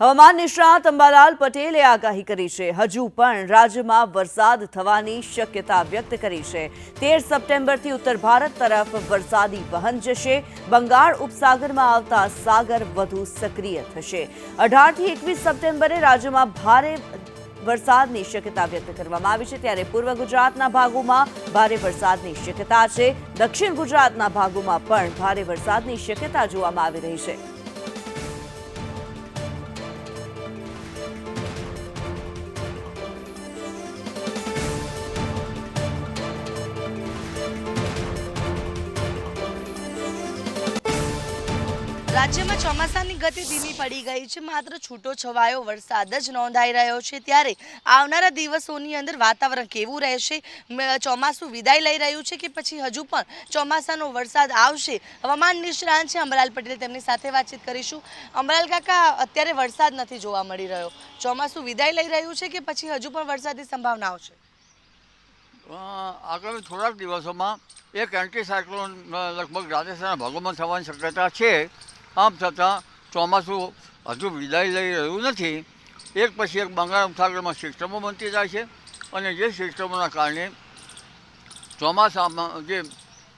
હવામાન નિષ્ણાત અંબાલાલ પટેલે આગાહી કરી છે. હજુ પણ રાજ્યમાં વરસાદ થવાની શક્યતા વ્યક્ત કરી છે. તેર સપ્ટેમ્બરથી ઉત્તર ભારત તરફ વરસાદી વહન જશે. બંગાળ ઉપસાગરમાં આવતા સાગર વધુ સક્રિય થશે. અઢારથી એકવીસ સપ્ટેમ્બરે રાજ્યમાં ભારે વરસાદની શક્યતા વ્યક્ત કરવામાં આવી છે. ત્યારે પૂર્વ ગુજરાતના ભાગોમાં ભારે વરસાદની શક્યતા છે. દક્ષિણ ગુજરાતના ભાગોમાં પણ ભારે વરસાદની શક્યતા જોવામાં આવી રહી છે. રાજ્યમાં ચોમાસાની ગતિ ધીમી પડી ગઈ છે. માત્ર છૂટો છવાયો વરસાદ જ નોંધાઈ રહ્યો છે. ત્યારે આવનારા દિવસોની અંદર વાતાવરણ કેવું રહેશે? ચોમાસું વિદાય લઈ રહ્યું છે કે પછી હજુ પણ ચોમાસાનો વરસાદ આવશે? હવામાન નિષ્ણાંત છે અમરાલ પટેલ તેમની સાથે વાતચીત કરીશું. અમરાલ કાકા અત્યારે વરસાદ નથી જોવા મળી રહ્યો. ચોમાસું વિદાય લઈ રહ્યું છે કે પછી હજુ પણ વરસાદની સંભાવનાઓ છે? અ, આગામી થોડાક દિવસોમાં એક એન્ટી સાયક્લોન લગભગ રાજસ્થાનના ભાગોમાં થવાની શક્યતા છે. આમ છતાં ચોમાસું હજુ વિદાય લઈ રહ્યું નથી. એક પછી એક બંગાળ સાગરમાં સિસ્ટમો બનતી જાય છે અને જે સિસ્ટમોના કારણે ચોમાસામાં જે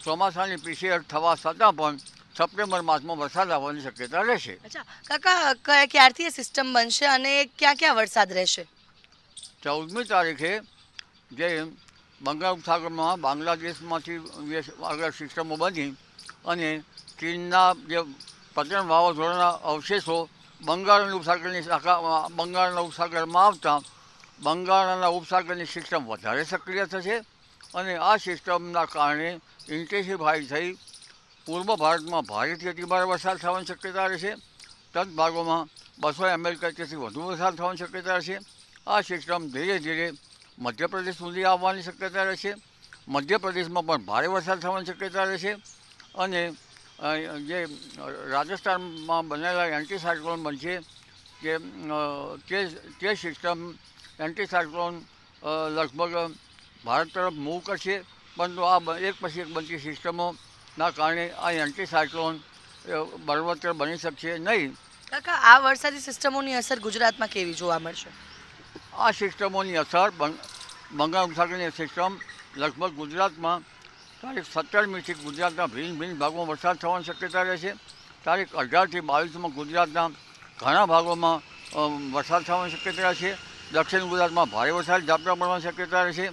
ચોમાસાની પીસીઆર થવા છતાં પણ સપ્ટેમ્બર માસમાં વરસાદ આવવાની શક્યતા રહેશે. અચ્છા કાકા ક- ક્યારથી એ સિસ્ટમ બનશે અને ક્યાં ક્યાં વરસાદ રહેશે? ચૌદમી તારીખે જે બંગાળ ઉપસાગરમાં બાંગ્લાદેશમાંથી આગળ સિસ્ટમો બની અને ચીનના જે પતન વાવાઝોડાના અવશેષો બંગાળના ઉપસાગરની શાખા બંગાળના ઉપસાગરમાં આવતા બંગાળના ઉપસાગરની સિસ્ટમ વધારે સક્રિય થશે અને આ સિસ્ટમના કારણે ઇન્ટેન્સિફાઈ થઈ પૂર્વ ભારતમાં ભારેથી અતિભારે વરસાદ થવાની શક્યતા રહેશે. તદ ભાગોમાં બસો એમએલ કરતાથી વધુ વરસાદ થવાની શક્યતા રહેશે. આ સિસ્ટમ ધીરે ધીરે મધ્યપ્રદેશ સુધી આવવાની શક્યતા રહેશે. મધ્યપ્રદેશમાં પણ ભારે વરસાદ થવાની શક્યતા રહેશે અને જે રાજસ્થાનમાં બનેલા એન્ટીસાયક્લોન બનશે કે તે તે સિસ્ટમ એન્ટીસાયક્લોન લગભગ ભારત તરફ મૂવ કરશે પરંતુ આ એક પછી એક બનતી સિસ્ટમોના કારણે આ એન્ટીસાયક્લોન બળવત્તર બની શકશે નહીં. કાકા આ વરસાદી સિસ્ટમોની અસર ગુજરાતમાં કેવી જોવા મળશે? આ સિસ્ટમોની અસર બંગાળ ઉપસાગરની સિસ્ટમ લગભગ ગુજરાતમાં તારીખ સત્તરમીથી ગુજરાતના ભિન્ન ભિન્ન ભાગોમાં વરસાદ થવાની શક્યતા રહેશે તારીખ અઢારથી બાવીસમાં ગુજરાતના ઘણા ભાગોમાં વરસાદ થવાની શક્યતા રહેશે દક્ષિણ ગુજરાતમાં ભારે વરસાદ ઝાપટા પડવાની શક્યતા રહેશે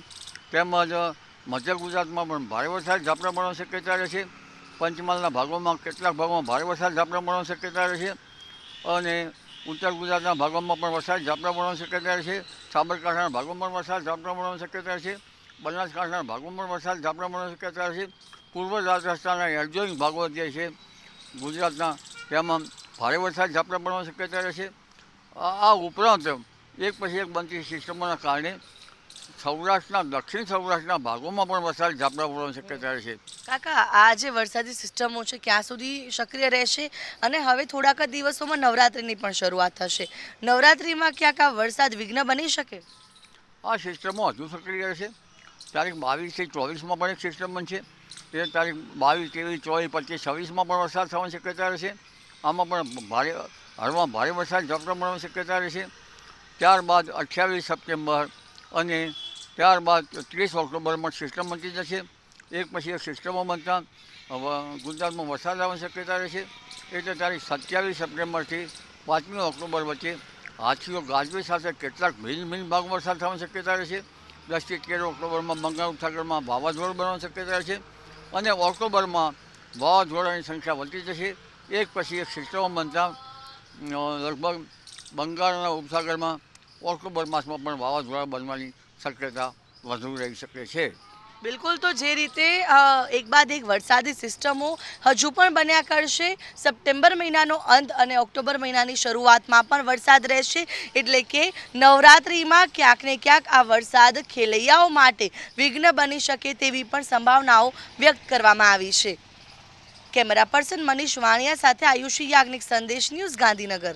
તેમજ મધ્ય ગુજરાતમાં પણ ભારે વરસાદ ઝાપટા પડવાની શક્યતા રહેશે પંચમહાલના ભાગોમાં કેટલાક ભાગોમાં ભારે વરસાદ ઝાપટા પડવાની શક્યતા રહેશે અને ઉત્તર ગુજરાતના ભાગોમાં પણ વરસાદ ઝાપટા પડવાની શક્યતા છે. સાબરકાંઠાના ભાગોમાં પણ વરસાદ ઝાપટા પડવાની શક્યતા છે. બનાસકાંઠાના ભાગોમાં પણ વરસાદ પડવાની શક્યતા છે. પૂર્વ રાજસ્થાનના એડજોઈન ભાગો જે છે ગુજરાતના તેમાં ભારે વરસાદ ઝાપટા પડવાની શક્યતા રહેશે છે. આ ઉપરાંત એક પછી એક બનતી સિસ્ટમોના કારણે સૌરાષ્ટ્રના દક્ષિણ સૌરાષ્ટ્રના ભાગોમાં પણ વરસાદ ઝાપટા પડવાની શક્યતા રહેશે કાકા આ જે વરસાદી સિસ્ટમો છે ક્યાં સુધી સક્રિય રહેશે? અને હવે થોડાક જ દિવસોમાં નવરાત્રિની પણ શરૂઆત થશે. નવરાત્રિમાં ક્યાંક આ વરસાદ વિઘ્ન બની શકે? આ સિસ્ટમો હજુ સક્રિય રહેશે. તારીખ બાવીસથી ચોવીસમાં પણ એક સિસ્ટમ બનશે એ તારીખ બાવીસ, ત્રેવીસ, ચોવીસ, પચીસ, છવ્વીસમાં પણ વરસાદ થવાની શક્યતા રહેશે આમાં પણ ભારે હળવા ભારે વરસાદ ઝપટા મળવાની શક્યતા રહેશે ત્યારબાદ અઠ્યાવીસ સપ્ટેમ્બર અને ત્યારબાદ ત્રીસ ઓક્ટોબરમાં સિસ્ટમ બનતી જશે. એક પછી એક સિસ્ટમો બનતા ગુજરાતમાં વરસાદ આવવાની શક્યતા રહેશે એટલે તારીખ સત્યાવીસ સપ્ટેમ્બરથી પાંચમી ઓક્ટોબર વચ્ચે હાથીઓ ગાજવી સાથે કેટલાક ભિન્ન ભિન્ન ભાગમાં વરસાદ થવાની શક્યતા રહેશે દસથી તેર ઓક્ટોબરમાં બંગાળ ઉપસાગરમાં વાવાઝોડું બનવાની શક્યતા છે અને ઓક્ટોબરમાં વાવાઝોડાની સંખ્યા વધતી જશે. એક પછી એક સિસ્ટમો બનતા લગભગ બંગાળના ઉપસાગરમાં ઓક્ટોબર માસમાં પણ વાવાઝોડા બનવાની શક્યતા વધુ રહી શકે છે. બિલકુલ, તો જે રીતે એક બાદ એક વરસાદી સિસ્ટમો હજુ પણ બન્યા કરશે. સપ્ટેમ્બર મહિનાનો અંત અને ઓક્ટોબર મહિનાની શરૂઆતમાં પણ વરસાદ રહેશે. એટલે કે નવરાત્રિમાં ક્યાંક ને ક્યાંક આ વરસાદ ખેલૈયાઓ માટે વિઘ્ન બની શકે તેવી પણ સંભાવનાઓ વ્યક્ત કરવામાં આવી છે. કેમેરા પર્સન મનીષ વાણિયા સાથે આયુષી યાજ્ઞિક સંદેશ ન્યૂઝ ગાંધીનગર.